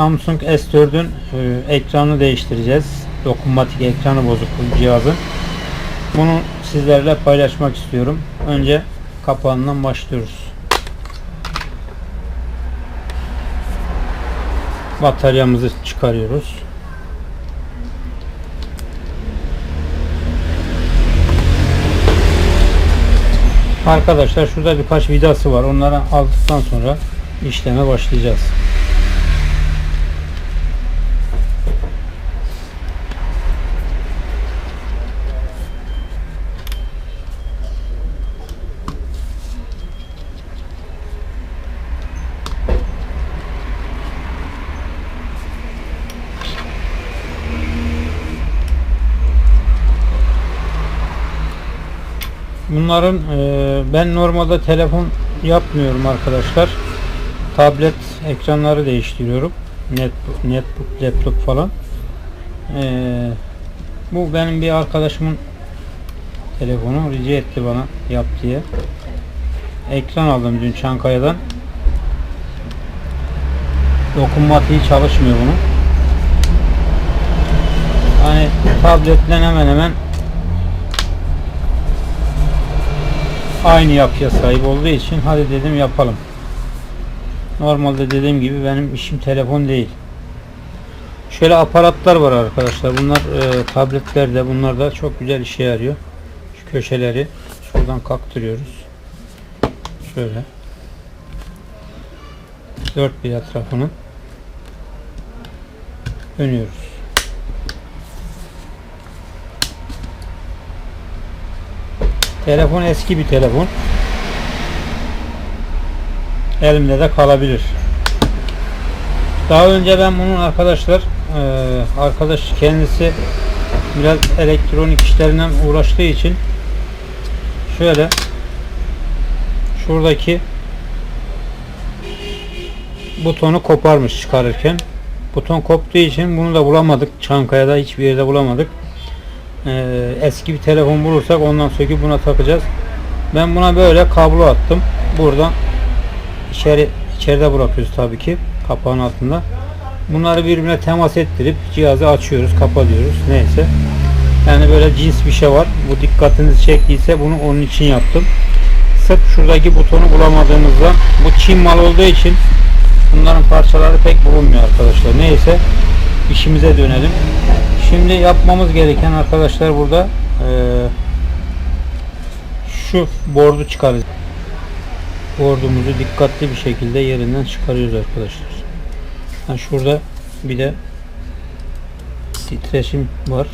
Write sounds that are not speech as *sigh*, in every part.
Samsung S4'ün e, ekranı değiştireceğiz. Dokunmatik ekranı bozuk bu cihazın. Bunu sizlerle paylaşmak istiyorum. Önce kapağından başlıyoruz. Bataryamızı çıkarıyoruz. Arkadaşlar şurada birkaç vidası var. Onları aldıktan sonra işleme başlayacağız. Bunların e, ben normalde telefon yapmıyorum arkadaşlar. Tablet ekranları değiştiriyorum. Netbook, netbook laptop falan. E, bu benim bir arkadaşımın telefonu rica etti bana yap diye. Ekran aldım dün Çankaya'dan. Dokunmatiği çalışmıyor bunun. Hani tabletten hemen hemen aynı yapıya sahip olduğu için hadi dedim yapalım. Normalde dediğim gibi benim işim telefon değil. Şöyle aparatlar var arkadaşlar. Bunlar e, tabletlerde bunlar da çok güzel işe yarıyor. Şu köşeleri şuradan kaktırıyoruz. Şöyle. Dört bir etrafını dönüyoruz. Telefon eski bir telefon. Elimde de kalabilir. Daha önce ben bunun arkadaşlar eee, arkadaş kendisi biraz elektronik işlerinden uğraştığı için şöyle şuradaki butonu koparmış çıkarırken buton koptuğu için bunu da bulamadık Çankaya'da hiçbir yerde bulamadık Ee, eski bir telefon bulursak ondan söküp buna takacağız. Ben buna böyle kablo attım. Buradan içeri içeride bırakıyoruz tabii ki kapağın altında. Bunları birbirine temas ettirip cihazı açıyoruz, kapatıyoruz. Neyse. Yani böyle cins bir şey var. Bu dikkatinizi çektiyse bunu onun için yaptım. Sırf şuradaki butonu bulamadığımızda bu Çin mal olduğu için bunların parçaları pek bulunmuyor arkadaşlar. Neyse işimize dönelim. Şimdi yapmamız gereken arkadaşlar burada eee, şu bordu çıkaracağız. Bordumuzu dikkatli bir şekilde yerinden çıkarıyoruz arkadaşlar. Ha şurada bir de titreşim var.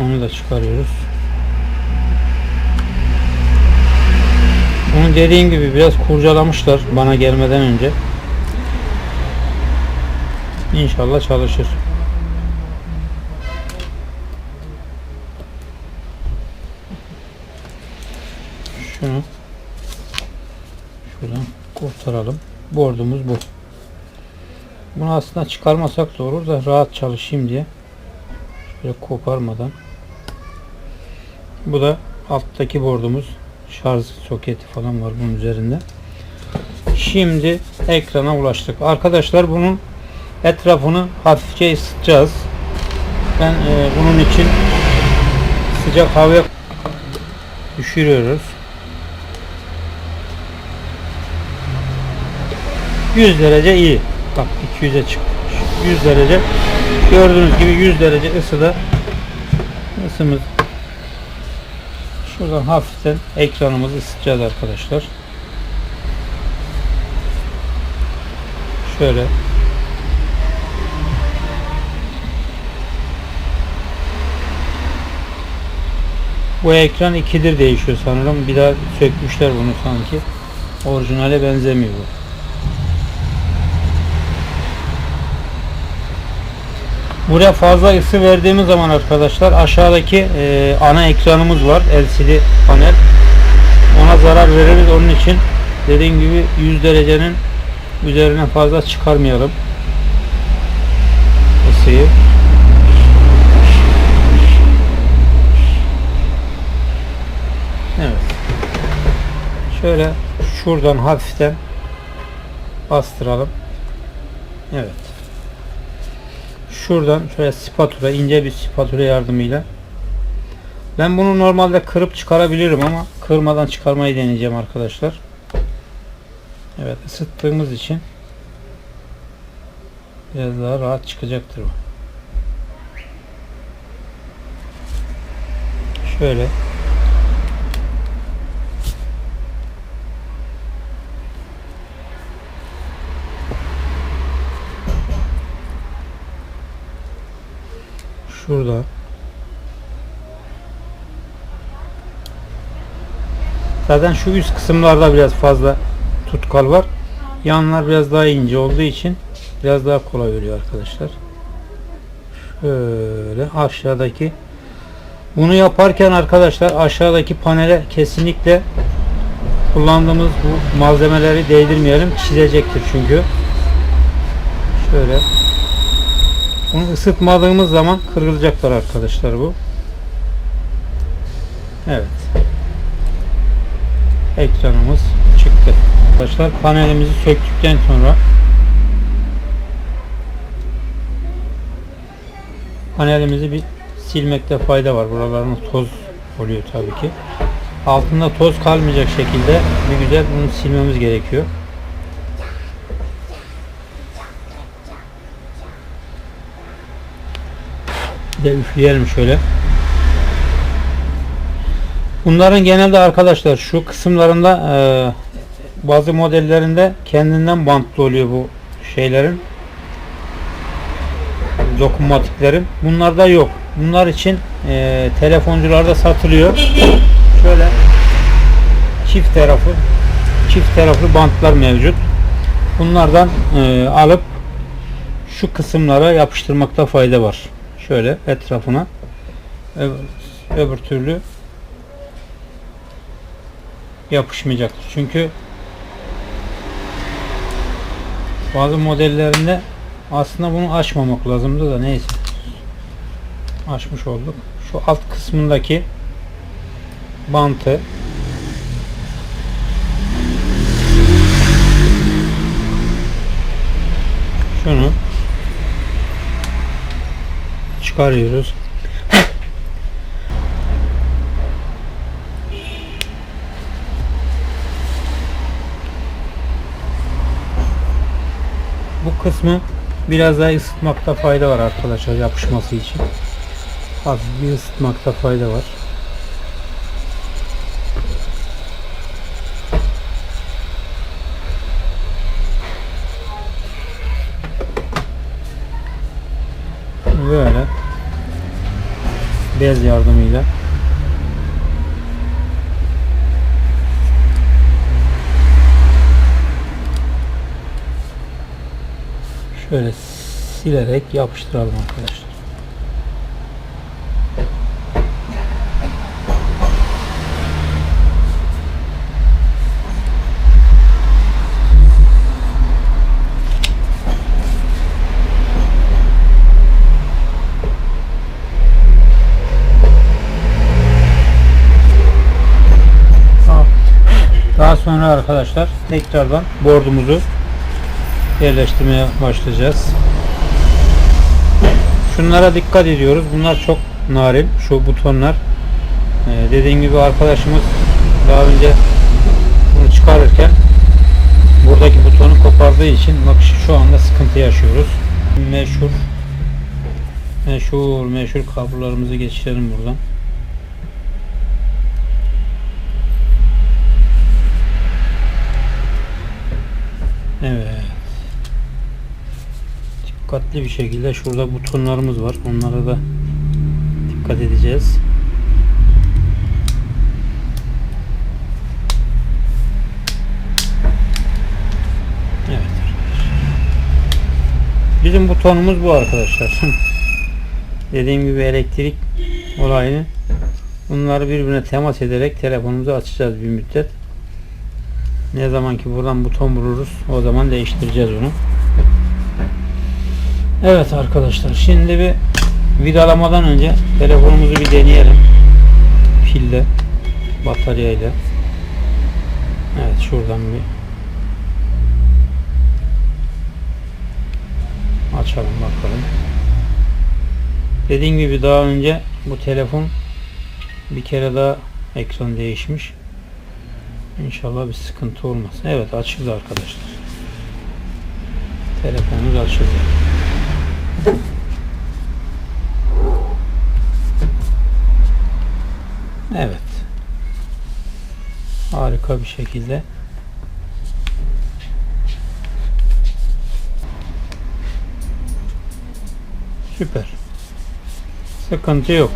Onu da çıkarıyoruz. Bunu dediğim gibi biraz kurcalamışlar bana gelmeden önce. İnşallah çalışır. Şunu şuradan kurtaralım. Bordumuz bu. Bunu aslında çıkarmasak da olur da rahat çalışayım diye. Şöyle koparmadan. Bu da alttaki bordumuz. Şarj soketi falan var bunun üzerinde. Şimdi ekrana ulaştık. Arkadaşlar bunun etrafını hafifçe ısıtacağız. Ben e, bunun için sıcak havaya düşürüyoruz. 100 derece iyi. Bak 200'e çıktı. 100 derece. Gördüğünüz gibi 100 derece ısıda ısımız şuradan hafiften ekranımızı ısıtacağız arkadaşlar. Şöyle Bu ekran ikidir değişiyor sanırım. Bir daha sökmüşler bunu sanki. Orijinale benzemiyor bu. Buraya fazla ısı verdiğimiz zaman arkadaşlar aşağıdaki e, ana ekranımız var. LCD panel. Ona zarar veririz. Onun için dediğim gibi 100 derecenin üzerine fazla çıkarmayalım ısıyı. Evet. Şöyle şuradan hafiften bastıralım. Evet. Şuradan şöyle spatula, ince bir spatula yardımıyla ben bunu normalde kırıp çıkarabilirim ama kırmadan çıkarmayı deneyeceğim arkadaşlar. Evet ısıttığımız için biraz daha rahat çıkacaktır bu. Şöyle şurada Zaten şu üst kısımlarda biraz fazla tutkal var. Yanlar biraz daha ince olduğu için biraz daha kolay oluyor arkadaşlar. Şöyle aşağıdaki bunu yaparken arkadaşlar aşağıdaki panele kesinlikle kullandığımız bu malzemeleri değdirmeyelim. Çizecektir çünkü. Şöyle bunu ısıtmadığımız zaman kırılacaklar arkadaşlar bu. Evet ekranımız çıktı. Arkadaşlar panelimizi söktükten sonra panelimizi bir silmekte fayda var. Buralarında toz oluyor tabii ki. Altında toz kalmayacak şekilde bir güzel bunu silmemiz gerekiyor. De üfleyelim şöyle. Bunların genelde arkadaşlar şu kısımlarında e, bazı modellerinde kendinden bantlı oluyor bu şeylerin dokunmatiklerin. Bunlarda yok. Bunlar için e, telefoncularda satılıyor. Şöyle çift tarafı çift taraflı bantlar mevcut. Bunlardan e, alıp şu kısımlara yapıştırmakta fayda var. Şöyle etrafına öbür, öbür türlü yapışmayacaktır. Çünkü bazı modellerinde aslında bunu açmamak lazımdı da neyse. Açmış olduk. Şu alt kısmındaki bantı şunu çıkarıyoruz. Bu kısmı biraz daha ısıtmakta fayda var arkadaşlar yapışması için. Hafif bir ısıtmakta fayda var. Böyle bez yardımıyla şöyle silerek yapıştıralım arkadaşlar. Daha sonra arkadaşlar tekrardan bordumuzu yerleştirmeye başlayacağız. Şunlara dikkat ediyoruz. Bunlar çok narin. Şu butonlar. Ee, dediğim gibi arkadaşımız daha önce bunu çıkarırken buradaki butonu kopardığı için bak şu anda sıkıntı yaşıyoruz. Meşhur meşhur meşhur kablolarımızı geçirelim buradan. Evet. Dikkatli bir şekilde şurada butonlarımız var. Onlara da dikkat edeceğiz. Evet. Bizim butonumuz bu arkadaşlar. *laughs* Dediğim gibi elektrik olayını bunları birbirine temas ederek telefonumuzu açacağız bir müddet. Ne zaman ki buradan buton buluruz o zaman değiştireceğiz onu. Evet arkadaşlar şimdi bir vidalamadan önce telefonumuzu bir deneyelim. Pille bataryayla. Evet şuradan bir açalım bakalım. Dediğim gibi daha önce bu telefon bir kere daha ekran değişmiş. İnşallah bir sıkıntı olmaz. Evet açıldı arkadaşlar. Telefonumuz açıldı. Evet. Harika bir şekilde Süper. Sıkıntı yok.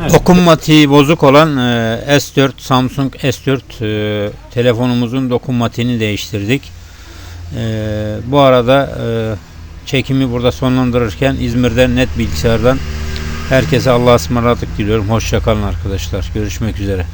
Evet. Dokunmatiği bozuk olan e, S4 Samsung S4 e, telefonumuzun dokunmatiğini değiştirdik. E, bu arada e, çekimi burada sonlandırırken İzmir'den net bilgisayardan herkese Allah'a ısmarladık diliyorum. Hoşçakalın arkadaşlar. Görüşmek üzere.